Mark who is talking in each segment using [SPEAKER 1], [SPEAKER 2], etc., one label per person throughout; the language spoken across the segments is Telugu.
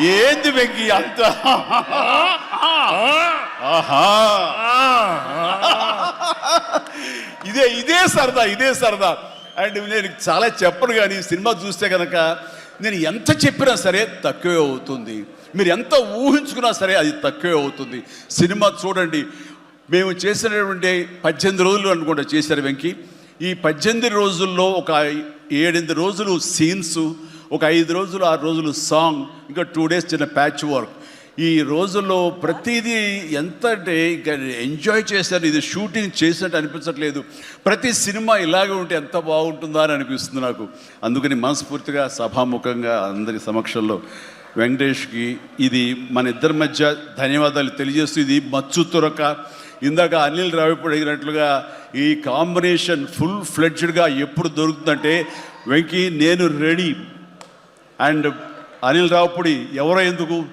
[SPEAKER 1] ఏంది వెంకి అంత? ఆహా. ఇదే ఇదే సరదా ఇదే సరదా. అండ్ నేను చాలా చెప్పను కానీ సినిమా చూస్తే కనుక నేను ఎంత చెప్పినా సరే తక్కువే అవుతుంది. మీరు ఎంత ఊహించుకున్నా సరే అది తక్కువే అవుతుంది. సినిమా చూడండి. మేము చేసినటువంటి పద్దెనిమిది రోజులు అనుకుంటా చేశారు వెంకి. ఈ పద్దెనిమిది రోజుల్లో ఒక ఏడెనిమిది రోజులు సీన్స్ ఒక ఐదు రోజులు ఆరు రోజులు సాంగ్ ఇంకా టూ డేస్ చిన్న ప్యాచ్ వర్క్. ఈ రోజుల్లో ప్రతిదీ ఎంత అంటే ఇంకా ఎంజాయ్ చేశాను ఇది షూటింగ్ చేసినట్టు అనిపించట్లేదు. ప్రతి సినిమా ఇలాగే ఉంటే ఎంత బాగుంటుందా అని అనిపిస్తుంది నాకు. అందుకని మనస్ఫూర్తిగా సభాముఖంగా అందరి సమక్షంలో వెంకటేష్కి ఇది మన ఇద్దరి మధ్య ధన్యవాదాలు తెలియజేస్తూ ఇది మచ్చు తురక. ఇందాక అనిల్ రావిపూడి అడిగినట్లుగా ఈ కాంబినేషన్ ఫుల్ ఫ్లెడ్జ్డ్గా ఎప్పుడు దొరుకుతుందంటే వెంకీ నేను రెడీ. అండ్ అనిల్ రావుపూడి ఎవరో ఎందుకు?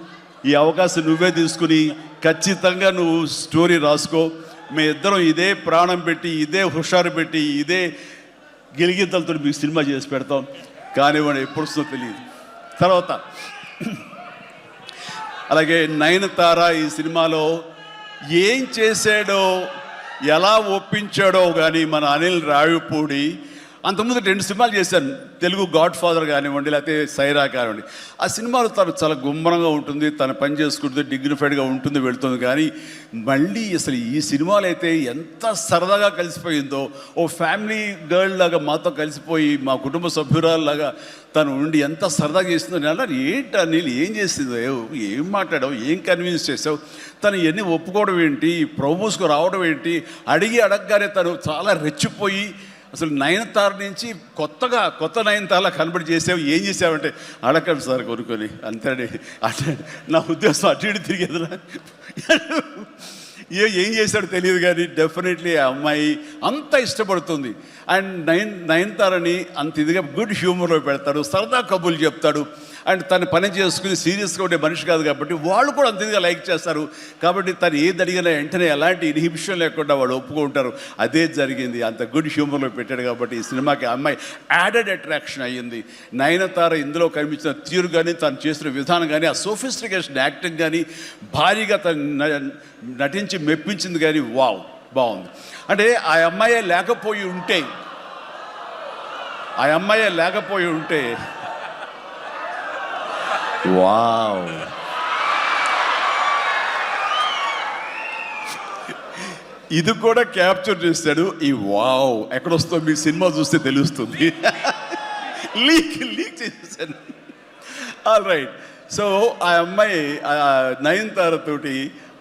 [SPEAKER 1] ఈ అవకాశం నువ్వే తీసుకుని ఖచ్చితంగా నువ్వు స్టోరీ రాసుకో. మీ ఇద్దరం ఇదే ప్రాణం పెట్టి ఇదే హుషారు పెట్టి ఇదే గిలిగింతలతో మీకు సినిమా చేసి పెడతాం. కానివ్వండి ఎప్పుడు వస్తుందో తెలియదు. తర్వాత అలాగే నయనతార ఈ సినిమాలో ఏం చేశాడో ఎలా ఒప్పించాడో కానీ మన అనిల్ రావిపూడి అంతకుముందు రెండు సినిమాలు చేశాను. తెలుగు గాడ్ ఫాదర్ కానివ్వండి లేకపోతే సైరా కానివ్వండి. ఆ సినిమాలో తను చాలా గుమ్మరంగా ఉంటుంది తను పని చేసుకుంటుంది డిగ్నిఫైడ్గా ఉంటుంది వెళ్తుంది. కానీ మళ్ళీ అసలు ఈ సినిమాలు అయితే ఎంత సరదాగా కలిసిపోయిందో ఓ ఫ్యామిలీ గర్ల్ లాగా మాతో కలిసిపోయి మా కుటుంబ సభ్యురాల్లాగా తను ఉండి ఎంత సరదాగా చేసిందో. నేను అన్నాను ఏంటి ఏం చేసిందో? ఏం మాట్లాడావు? ఏం కన్విన్స్ చేసావు? తను ఎన్ని ఒప్పుకోవడం ఏంటి? ప్రమోస్కు రావడం ఏంటి? అడిగి అడగగానే తను చాలా రెచ్చిపోయి అసలు నయనతార నుంచి కొత్తగా కొత్త నయనతారలా కనబడి చేసావు ఏం చేసావంటే అడకండి సార్ కొనుక్కొని అంతే అంటే నా ఉద్దేశం అటు ఇటు తిరిగేదిరా. ఏ ఏం చేశాడో తెలియదు కానీ డెఫినెట్లీ ఆ అమ్మాయి అంత ఇష్టపడుతుంది. అండ్ నయన్ నయనతారని అంత ఇదిగా గుడ్ హ్యూమర్లో పెడతాడు సరదా కబుర్లు చెప్తాడు. అండ్ తను పని చేసుకుని సీరియస్గా ఉండే మనిషి కాదు కాబట్టి వాళ్ళు కూడా అంతగా లైక్ చేస్తారు. కాబట్టి తను ఏది అడిగినా వెంటనే ఎలాంటి ఇన్హిబిషన్ లేకుండా వాళ్ళు ఒప్పుకుంటారు. అదే జరిగింది. అంత గుడ్ హ్యూమర్లో పెట్టాడు కాబట్టి ఈ సినిమాకి అమ్మాయి యాడెడ్ అట్రాక్షన్ అయ్యింది. నయనతార ఇందులో కనిపించిన తీరు కానీ తను చేసిన విధానం కానీ ఆ సోఫిస్టికేషన్ యాక్టింగ్ కానీ భారీగా తను నటించి మెప్పించింది కానీ వావ్ బాగుంది. అంటే ఆ అమ్మాయే లేకపోయి ఉంటే ఆ అమ్మాయే లేకపోయి ఉంటే వావ్ ఇది కూడా క్యాప్చర్ చేస్తాడు ఈ వావ్ ఎక్కడొస్తో మీ సినిమా చూస్తే తెలుస్తుంది. లీక్ లీక్ చేసేసాను. ఆల్ రైట్ సో ఆ అమ్మాయి ఆ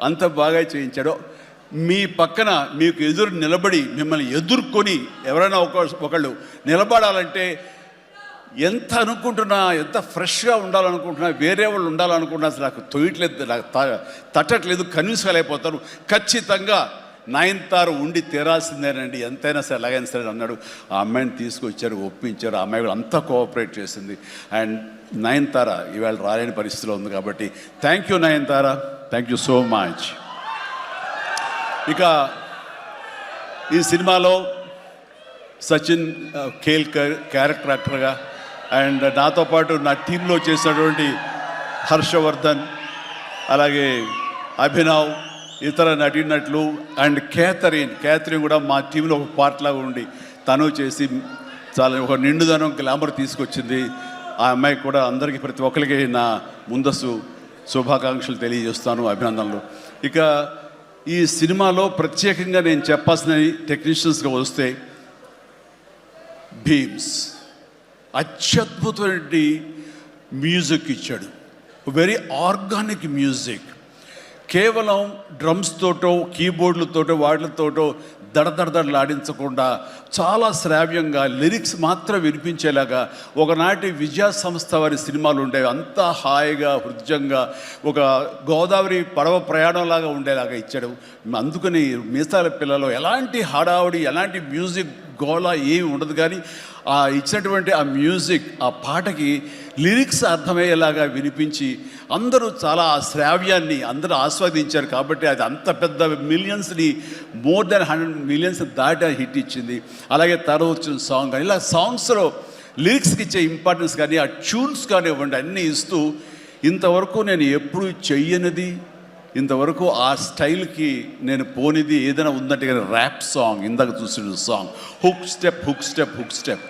[SPEAKER 1] అంత బాగా చేయించాడు. మీ పక్కన మీకు ఎదురు నిలబడి మిమ్మల్ని ఎదుర్కొని ఎవరైనా ఒక ఒకళ్ళు నిలబడాలంటే ఎంత అనుకుంటున్నా ఎంత ఫ్రెష్గా ఉండాలనుకుంటున్నా వేరే వాళ్ళు ఉండాలనుకుంటున్నా అసలు నాకు తొయ్యట్లేదు నాకు తట్టట్లేదు కన్విన్స్ కాలేకపోతాను ఖచ్చితంగా నయనతార ఉండి తీరాల్సిందేనండి. ఎంతైనా సరే ఎలాగైనా సరే అన్నాడు. ఆ అమ్మాయిని తీసుకొచ్చారు ఒప్పించారు. ఆ అమ్మాయి కూడా అంతా కోఆపరేట్ చేసింది. అండ్ నయనతార ఈవేళ రాలేని పరిస్థితిలో ఉంది కాబట్టి thank you Nayanthara. Thank you so much. ఇక ఈ సినిమాలో సచిన్ కేల్కర్ క్యారెక్టర్ యాక్టర్గా అండ్ నాతో పాటు నా టీంలో చేసినటువంటి హర్షవర్ధన్ అలాగే అభినవ్ ఇతర నటినట్లు అండ్ కేథరిన్. కేథరిన్ కూడా మా టీంలో ఒక పార్ట్లాగా ఉండి తను చేసి చాలా ఒక నిండుదనం గ్లామర్ తీసుకొచ్చింది. ఆ అమ్మాయికి కూడా అందరికీ ప్రతి ఒక్కరికి నా ముందస్తు శుభాకాంక్షలు తెలియజేస్తాను అభినందనలు. ఇక ఈ సినిమాలో ప్రత్యేకంగా నేను చెప్పాల్సిన టెక్నీషియన్స్గా వస్తే భీమ్స్. అత్యద్భుతమైన మ్యూజిక్ ఇచ్చాడు. వెరీ ఆర్గానిక్ మ్యూజిక్ కేవలం డ్రమ్స్ తోటో కీబోర్డులతోటో వాటితోటో దడదడదడలాడించకుండా చాలా శ్రావ్యంగా లిరిక్స్ మాత్రం వినిపించేలాగా ఒకనాటి విజయ సంస్థ వారి సినిమాలు ఉండేవి. అంతా హాయిగా హృదయంగా ఒక గోదావరి పడవ ప్రయాణంలాగా ఉండేలాగా ఇచ్చాడు. అందుకని మీసాల పిల్లలు ఎలాంటి హడావుడి ఎలాంటి మ్యూజిక్ గోళ ఏమి ఉండదు కానీ ఆ ఇచ్చినటువంటి ఆ మ్యూజిక్ ఆ పాటకి లిరిక్స్ అర్థమయ్యేలాగా వినిపించి అందరూ చాలా ఆ శ్రావ్యాన్ని అందరూ ఆస్వాదించారు కాబట్టి అది అంత పెద్ద మిలియన్స్ని మోర్ దెన్ హండ్రెడ్ మిలియన్స్ దాటి హిట్ ఇచ్చింది. అలాగే తర్వాత వచ్చిన సాంగ్ కానీ ఇలా సాంగ్స్లో లిరిక్స్కి ఇచ్చే ఇంపార్టెన్స్ కానీ ఆ ట్యూన్స్ కానివ్వండి అన్నీ ఇస్తూ ఇంతవరకు నేను ఎప్పుడు చెయ్యనిది ఇంతవరకు ఆ స్టైల్కి నేను పోనిది ఏదైనా ఉందంటే కానీ ర్యాప్ సాంగ్ ఇందాక చూసిన song hook step hook step hook step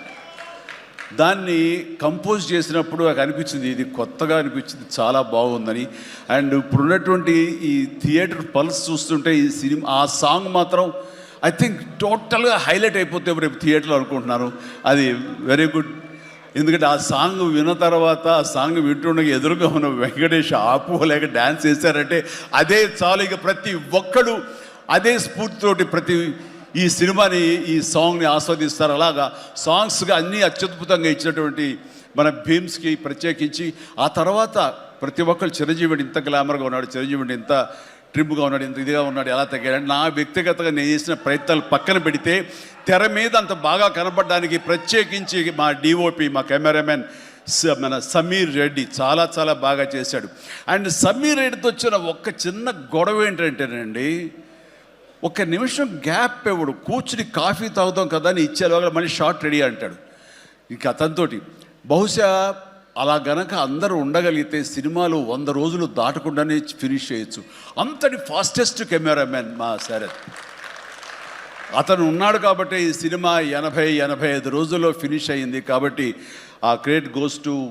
[SPEAKER 1] దాన్ని కంపోజ్ చేసినప్పుడు నాకు అనిపించింది ఇది కొత్తగా అనిపించింది చాలా బాగుందని. అండ్ ఇప్పుడున్నటువంటి ఈ థియేటర్ పల్స్ చూస్తుంటే ఈ సినిమా ఆ సాంగ్ మాత్రం ఐ థింక్ టోటల్గా హైలైట్ అయిపోతే రేపు థియేటర్లో అనుకుంటున్నాను. అది వెరీ గుడ్ ఎందుకంటే ఆ సాంగ్ విన్న తర్వాత ఆ సాంగ్ వింటుండగా ఎదురుగా ఉన్న వెంకటేష్ ఆపుకోలేక డ్యాన్స్ చేశారంటే అదే చాలు ఇక ప్రతి ఒక్కడు అదే స్ఫూర్తితోటి ప్రతి ఈ సినిమాని ఈ సాంగ్ని ఆస్వాదిస్తారు. అలాగా సాంగ్స్గా అన్నీ అత్యద్భుతంగా ఇచ్చినటువంటి మన భీమ్స్కి ప్రత్యేకించి ఆ తర్వాత ప్రతి ఒక్కరు చిరంజీవిని ఇంత గ్లామర్గా ఉన్నాడు చిరంజీవిని ఇంత ట్రిమ్గా ఉన్నాడు ఇంత ఇదిగా ఉన్నాడు ఎలా తగ్గాడు నా వ్యక్తిగతంగా నేను చేసిన ప్రయత్నాలు పక్కన పెడితే తెర మీద అంత బాగా కనపడడానికి ప్రత్యేకించి మా డిఓపి మా కెమెరామెన్ స- మన సమీర్ రెడ్డి చాలా చాలా బాగా చేశాడు. అండ్ సమీర్ రెడ్డితో వచ్చిన ఒక్క చిన్న గొడవ ఏంటంటేనండి ఒక నిమిషం గ్యాప్ ఇవ్వడు కూర్చుని కాఫీ తాగుతాం కదా అని ఇచ్చేలోగా మళ్ళీ షార్ట్ రెడీ అంటాడు. ఇంకా అతనితోటి బహుశా అలా గనక అందరూ ఉండగలిగితే సినిమాలు వంద రోజులు దాటకుండానే ఫినిష్ చేయొచ్చు. అంతటి ఫాస్టెస్ట్ కెమెరామెన్ మా శరత్. అతను ఉన్నాడు కాబట్టి ఈ సినిమా ఎనభై ఎనభై ఐదు రోజుల్లో ఫినిష్ అయ్యింది కాబట్టి ఆ credit goes to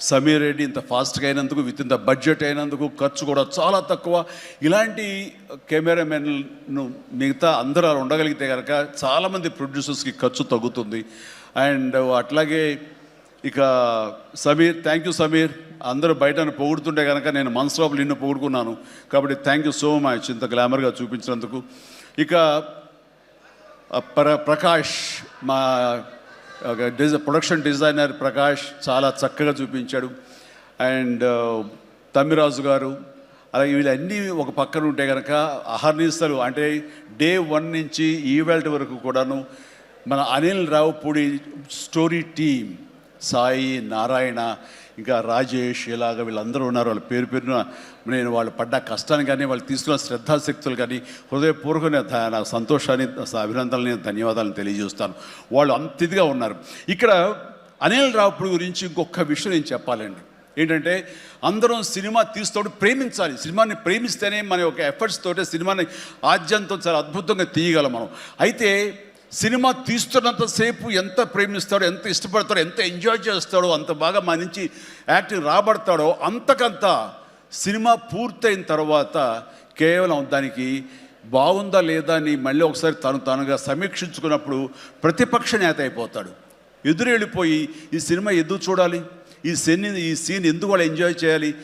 [SPEAKER 1] Sameer Reddy ఇంత ఫాస్ట్గా అయినందుకు విత్ ఇన్ ద బడ్జెట్ అయినందుకు ఖర్చు కూడా చాలా తక్కువ. ఇలాంటి కెమెరామెన్ను మిగతా అందరూ అలా ఉండగలిగితే కనుక చాలామంది ప్రొడ్యూసర్స్కి ఖర్చు తగ్గుతుంది. అండ్ అట్లాగే ఇక సమీర్ థ్యాంక్ యూ సమీర్. అందరూ బయట పొగుడుతుంటే కనుక నేను మనసులో నిన్ను పొగుడుకున్నాను. కాబట్టి థ్యాంక్ యూ సో మచ్ ఇంత గ్లామర్గా చూపించినందుకు. ఇక ప్ర ప్రకాష్ మా డిజ ప్రొడక్షన్ డిజైనర్ ప్రకాష్ చాలా చక్కగా చూపించాడు. అండ్ తమ్మిరాజు గారు అలాగే వీళ్ళన్నీ ఒక పక్కన ఉంటే కనుక అహర్నిస్తలు అంటే డే వన్ నుంచి ఈవెల్ట్ వరకు కూడాను మన అనిల్ రావుపూడి స్టోరీ టీమ్ సాయి నారాయణ ఇంకా రాజేష్ ఇలాగ వీళ్ళందరూ ఉన్నారు. వాళ్ళ పేరు పేరున నేను వాళ్ళు పడ్డ కష్టాన్ని కానీ వాళ్ళు తీసుకున్న శ్రద్ధాశక్తులు కానీ హృదయపూర్వకమైన ధ- నా సంతోషాన్ని అభినందనని ధన్యవాదాలను తెలియజేస్తాను. వాళ్ళు అంత ఇదిగా ఉన్నారు. ఇక్కడ అనిల్ రావుడు గురించి ఇంకొక విషయం నేను చెప్పాలండి. ఏంటంటే అందరం సినిమా తీస్తోడు ప్రేమించాలి. సినిమాని ప్రేమిస్తేనే మన యొక్క ఎఫర్ట్స్ తోటే సినిమాని ఆద్యంతో చాలా అద్భుతంగా తీయగలం మనం. అయితే సినిమా తీస్తున్నంతసేపు ఎంత ప్రేమిస్తాడో ఎంత ఇష్టపడతాడో ఎంత ఎంజాయ్ చేస్తాడో అంత బాగా మా నుంచి యాక్టింగ్ రాబడతాడో అంతకంత సినిమా పూర్తయిన తర్వాత కేవలం దానికి బాగుందా లేదా అని మళ్ళీ ఒకసారి తను తనుగా సమీక్షించుకున్నప్పుడు ప్రతిపక్ష నేత అయిపోతాడు. ఎదురు వెళ్ళిపోయి ఈ సినిమా ఎందుకు చూడాలి? ఈ సీన్ ఈ సీన్ ఎందుకు వాళ్ళు ఎంజాయ్ చేయాలి?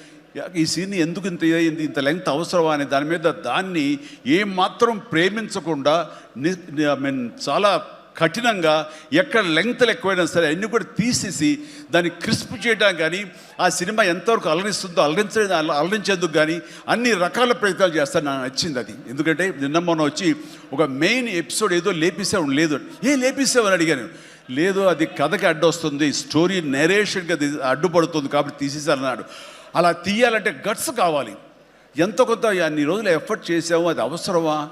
[SPEAKER 1] ఈ సీన్ ఎందుకు ఇంత అయింది ఇంత లెంగ్త్ అవసరమా అని దాని మీద దాన్ని ఏమాత్రం ప్రేమించకుండా ఐ మీన్ చాలా కఠినంగా ఎక్కడ లెంగ్త్లు ఎక్కువైనా సరే అన్నీ కూడా తీసేసి దాన్ని క్రిస్ప్ చేయడం కానీ ఆ సినిమా ఎంతవరకు అలరిస్తుందో అలరించే అలరించేందుకు కానీ అన్ని రకాల ప్రయత్నాలు చేస్తాను నాకు నచ్చింది అది. ఎందుకంటే నిన్న మొన్న వచ్చి ఒక మెయిన్ ఎపిసోడ్ ఏదో లేపేసావు లేదు. ఏ లేపేసావు అని అడిగాను. లేదు అది కథకి అడ్డొస్తుంది స్టోరీ నెరేషన్కి అది అడ్డుపడుతుంది కాబట్టి తీసేసారన్నాడు అలా తీయాలంటే గట్స్ కావాలి. ఎంత కొంత అన్ని రోజులు ఎఫర్ట్ చేసాము అది అవసరమా?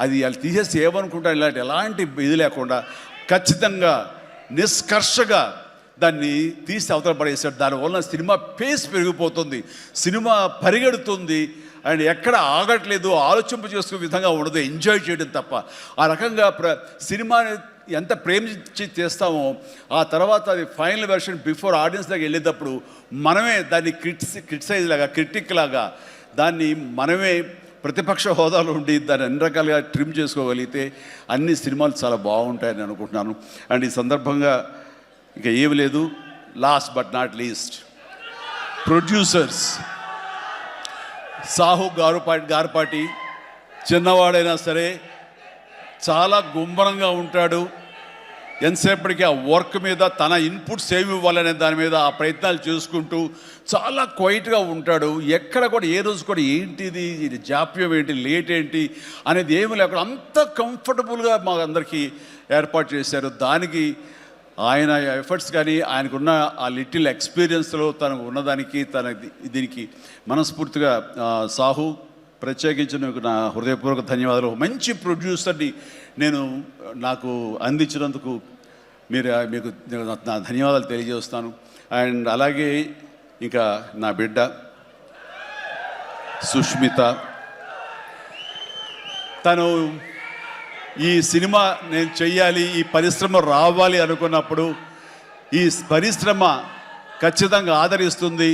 [SPEAKER 1] అది వాళ్ళు తీసేసి ఏమనుకుంటా? ఇలాంటి ఎలాంటి ఇది లేకుండా ఖచ్చితంగా నిష్కర్షగా దాన్ని తీసి అవతల పడేసాడు దానివల్ల సినిమా పేస్ పెరిగిపోతుంది సినిమా పరిగెడుతుంది అండ్ ఎక్కడ ఆగట్లేదు ఆలోచింప చేసుకునే విధంగా ఉండదు ఎంజాయ్ చేయడం తప్ప. ఆ రకంగా ప్ర సినిమా ఎంత ప్రేమించి చేస్తామో ఆ తర్వాత అది ఫైనల్ వెర్షన్ బిఫోర్ ఆడియన్స్ దగ్గర వెళ్ళేటప్పుడు మనమే దాన్ని క్రిటిసి క్రిటిసైజ్ లాగా క్రిటిక్ లాగా దాన్ని మనమే ప్రతిపక్ష హోదాలో ఉండి దాన్ని అన్ని రకాలుగా ట్రిమ్ చేసుకోగలిగితే అన్ని సినిమాలు చాలా బాగుంటాయని అనుకుంటున్నాను. అండ్ ఈ సందర్భంగా ఇక ఏమి లేదు. Last but not least producers Sahu Garapati చిన్నవాడైనా సరే చాలా గుమ్మరంగా ఉంటాడు. ఎంతసేపటికి ఆ వర్క్ మీద తన ఇన్పుట్స్ ఏమి ఇవ్వాలనే దాని మీద ఆ ప్రయత్నాలు చేసుకుంటూ చాలా క్వైట్గా ఉంటాడు. ఎక్కడ కూడా ఏ రోజు కూడా ఏంటిది ఇది జాప్యం ఏంటి లేట్ ఏంటి అనేది ఏమి లేకుండా అంత కంఫర్టబుల్గా మా అందరికీ ఏర్పాటు చేశారు. దానికి ఆయన ఎఫర్ట్స్ కానీ ఆయనకున్న ఆ లిటిల్ ఎక్స్పీరియన్స్లో తనకు ఉన్నదానికి తన దీనికి మనస్ఫూర్తిగా సాహు ప్రత్యేకించి నీకు నా హృదయపూర్వక ధన్యవాదాలు. మంచి ప్రొడ్యూసర్ని నేను నాకు అందించినందుకు మీరు మీకు నా ధన్యవాదాలు తెలియజేస్తాను. అండ్ అలాగే ఇంకా నా బిడ్డ సుష్మిత. తను ఈ సినిమా నేను చెయ్యాలి ఈ పరిశ్రమ రావాలి అనుకున్నప్పుడు ఈ పరిశ్రమ ఖచ్చితంగా ఆదరిస్తుంది.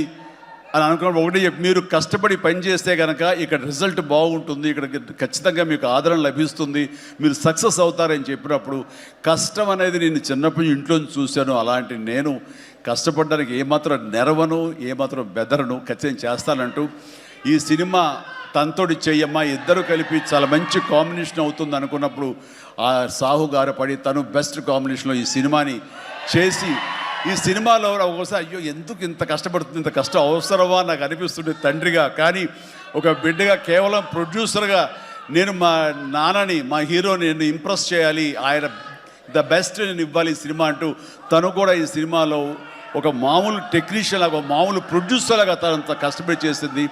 [SPEAKER 1] అని అనుకున్నప్పుడు ఒకటి మీరు కష్టపడి పని చేస్తే కనుక ఇక్కడ రిజల్ట్ బాగుంటుంది ఇక్కడ ఖచ్చితంగా మీకు ఆదరణ లభిస్తుంది మీరు సక్సెస్ అవుతారని చెప్పినప్పుడు కష్టం అనేది నేను చిన్నప్పుడు ఇంట్లో చూశాను అలాంటి నేను కష్టపడడానికి ఏమాత్రం నెరవను ఏమాత్రం బెదరను ఖచ్చితంగా చేస్తానంటూ ఈ సినిమా తనతోటి చెయ్యమ్మా ఇద్దరు కలిపి చాలా మంచి కాంబినేషన్ అవుతుంది అనుకున్నప్పుడు ఆ సాహుగారు పడి తను బెస్ట్ కాంబినేషన్లో ఈ సినిమాని చేసి ఈ సినిమాలో ఒకసారి అయ్యో ఎందుకు ఇంత కష్టపడుతుంది ఇంత కష్టం? అవసరమా? నాకు అనిపిస్తుంది తండ్రిగా. కానీ ఒక బిడ్డగా కేవలం ప్రొడ్యూసర్గా నేను మా నాన్నని మా హీరోని నేను ఇంప్రెస్ చేయాలి ఆయన ద బెస్ట్ నేను ఇవ్వాలి ఈ సినిమా అంటూ తను కూడా ఈ సినిమాలో ఒక మామూలు టెక్నీషియన్ లాగా ఒక మామూలు ప్రొడ్యూసర్ లాగా తనంత కష్టపడి చేసింది.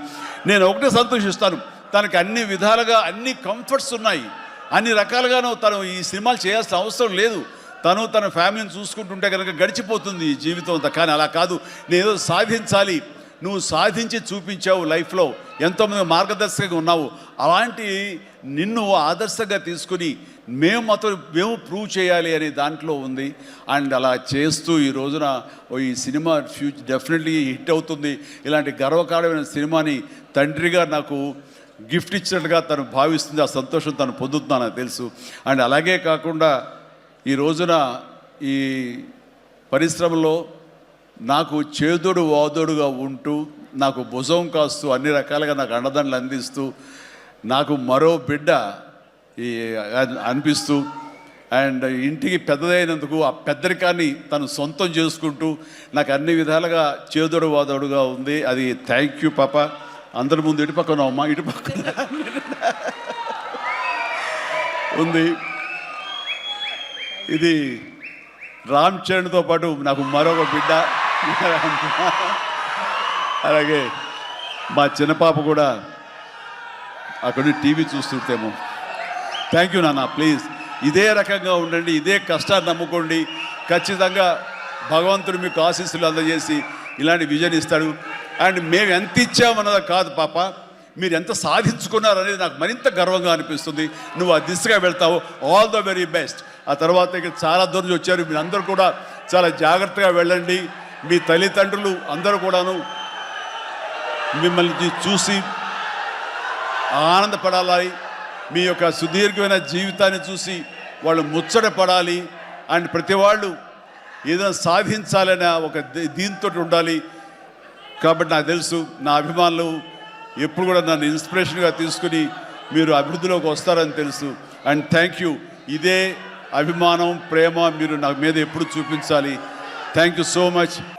[SPEAKER 1] నేను ఒకటే సంతోషిస్తాను తనకి అన్ని విధాలుగా అన్ని కంఫర్ట్స్ ఉన్నాయి. అన్ని రకాలుగాను తను ఈ సినిమాలు చేయాల్సిన అవసరం లేదు. తను తన ఫ్యామిలీని చూసుకుంటుంటే కనుక గడిచిపోతుంది జీవితం అంతా. కానీ అలా కాదు. నేను సాధించాలి. నువ్వు సాధించి చూపించావు లైఫ్లో. ఎంతోమంది మార్గదర్శకంగా ఉన్నావు. అలాంటి నిన్ను ఆదర్శంగా తీసుకుని మేము మాత్రం మేము ప్రూవ్ చేయాలి అనే దాంట్లో ఉంది. అండ్ అలా చేస్తూ ఈ రోజున ఓ ఈ సినిమా ఫ్యూచర్ డెఫినెట్లీ హిట్ అవుతుంది. ఇలాంటి గర్వకారమైన సినిమాని తండ్రిగా నాకు గిఫ్ట్ ఇచ్చినట్టుగా తను భావిస్తుంది. ఆ సంతోషం తను పొందుతున్నానని తెలుసు. అండ్ అలాగే కాకుండా ఈ రోజున ఈ పరిశ్రమలో నాకు చేదుడు వాదుడుగా ఉంటూ నాకు భుజం కాస్తూ అన్ని రకాలుగా నాకు అండదండలు అందిస్తూ నాకు మరో బిడ్డ ఈ అనిపిస్తూ అండ్ ఇంటికి పెద్దదైనందుకు ఆ పెద్దరికాన్ని తను సొంతం చేసుకుంటూ నాకు అన్ని విధాలుగా చేదోడు వాదోడుగా ఉంది. అది థ్యాంక్ యూ పాప. అందరి ముందు ఇటు పక్కన అమ్మ ఇటు పక్కన. ఉంది. ఇది రామ్ చరణ్తో పాటు నాకు మరొక బిడ్డ. అలాగే మా చిన్నపాప కూడా అక్కడ టీవీ చూస్తుంటేమో. థ్యాంక్ యూ నాన్న ప్లీజ్ ఇదే రకంగా ఉండండి ఇదే కష్టాన్ని నమ్ముకోండి. ఖచ్చితంగా భగవంతుడు మీకు ఆశీస్సులు అందజేసి ఇలాంటి విజన్ ఇస్తాడు. అండ్ మేము ఎంత ఇచ్చామన్నది కాదు పాప. మీరు ఎంత సాధించుకున్నారు అనేది నాకు మరింత గర్వంగా అనిపిస్తుంది. నువ్వు ఆ దిశగా వెళ్తావు. ఆల్ ద వెరీ బెస్ట్ ఆ తర్వాత ఇక్కడ చాలా దూరం నుంచి వచ్చారు. మీరందరూ కూడా చాలా జాగ్రత్తగా వెళ్ళండి. మీ తల్లిదండ్రులు అందరూ కూడాను మిమ్మల్ని చూసి ఆనందపడాలి. మీ యొక్క సుదీర్ఘమైన జీవితాన్ని చూసి వాళ్ళు ముచ్చట పడాలి. అండ్ ప్రతి వాళ్ళు ఏదైనా సాధించాలనే ఒక దీంతో ఉండాలి. కాబట్టి నాకు తెలుసు నా అభిమానులు ఎప్పుడు కూడా నన్ను ఇన్స్పిరేషన్గా తీసుకుని మీరు అభివృద్ధిలోకి వస్తారని తెలుసు. అండ్ థ్యాంక్ యూ ఇదే అభిమానం ప్రేమ మీరు నా మీద ఎప్పుడు చూపించాలి. Thank you so much